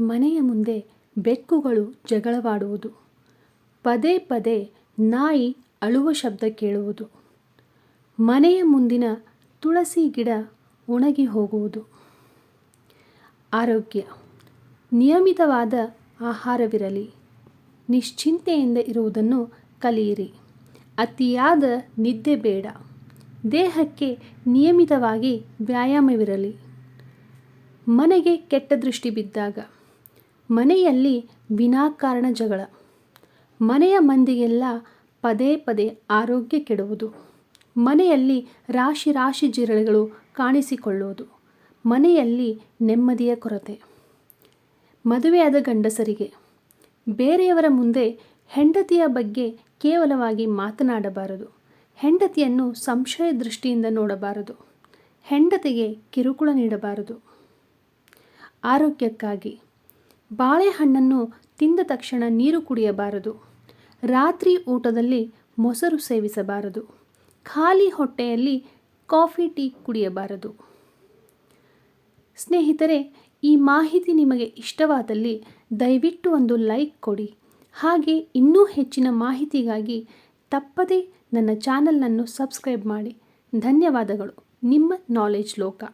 ಮನೆಯ ಮುಂದೆ ಬೆಕ್ಕುಗಳು ಜಗಳವಾಡುವುದು. ಪದೇ ಪದೇ ನಾಯಿ ಅಳುವ ಶಬ್ದ ಕೇಳುವುದು. ಮನೆಯ ಮುಂದಿನ ತುಳಸಿ ಗಿಡ ಒಣಗಿ ಹೋಗುವುದು. ಆರೋಗ್ಯ. ನಿಯಮಿತವಾದ ಆಹಾರವಿರಲಿ. ನಿಶ್ಚಿಂತೆಯಿಂದ ಇರುವುದನ್ನು ಕಲಿಯಿರಿ. ಅತಿಯಾದ ನಿದ್ದೆ ಬೇಡ. ದೇಹಕ್ಕೆ ನಿಯಮಿತವಾಗಿ ವ್ಯಾಯಾಮವಿರಲಿ. ಮನೆಗೆ ಕೆಟ್ಟ ದೃಷ್ಟಿ ಬಿದ್ದಾಗ. ಮನೆಯಲ್ಲಿ ವಿನಾಕಾರಣ ಜಗಳ. ಮನೆಯ ಮಂದಿಗೆಲ್ಲ ಪದೇ ಪದೇ ಆರೋಗ್ಯ ಕೆಡುವುದು. ಮನೆಯಲ್ಲಿ ರಾಶಿ ರಾಶಿ ಜಿರಳೆಗಳು ಕಾಣಿಸಿಕೊಳ್ಳುವುದು ಮನೆಯಲ್ಲಿ ನೆಮ್ಮದಿಯ ಕೊರತೆ. ಮದುವೆಯಾದ ಗಂಡಸರಿಗೆ. ಬೇರೆಯವರ ಮುಂದೆ ಹೆಂಡತಿಯ ಬಗ್ಗೆ ಕೇವಲವಾಗಿ ಮಾತನಾಡಬಾರದು. ಹೆಂಡತಿಯನ್ನು ಸಂಶಯ ದೃಷ್ಟಿಯಿಂದ ನೋಡಬಾರದು. ಹೆಂಡತಿಗೆ ಕಿರುಕುಳ ನೀಡಬಾರದು. ಆರೋಗ್ಯಕ್ಕಾಗಿ. ಬಾಳೆಹಣ್ಣನ್ನು ತಿಂದ ತಕ್ಷಣ ನೀರು ಕುಡಿಯಬಾರದು. ರಾತ್ರಿ ಊಟದಲ್ಲಿ ಮೊಸರು ಸೇವಿಸಬಾರದು. ಖಾಲಿ ಹೊಟ್ಟೆಯಲ್ಲಿ ಕಾಫಿ, ಟೀ ಕುಡಿಯಬಾರದು. ಸ್ನೇಹಿತರೆ, ಈ ಮಾಹಿತಿ ನಿಮಗೆ ಇಷ್ಟವಾದಲ್ಲಿ ದಯವಿಟ್ಟು ಒಂದು ಲೈಕ್ ಕೊಡಿ. ಹಾಗೆ ಇನ್ನೂ ಹೆಚ್ಚಿನ ಮಾಹಿತಿಗಾಗಿ ತಪ್ಪದೇ ನನ್ನ ಚಾನಲನ್ನು ಸಬ್ಸ್ಕ್ರೈಬ್ ಮಾಡಿ. ಧನ್ಯವಾದಗಳು. ನಿಮ್ಮ ನಾಲೆಜ್ ಲೋಕ.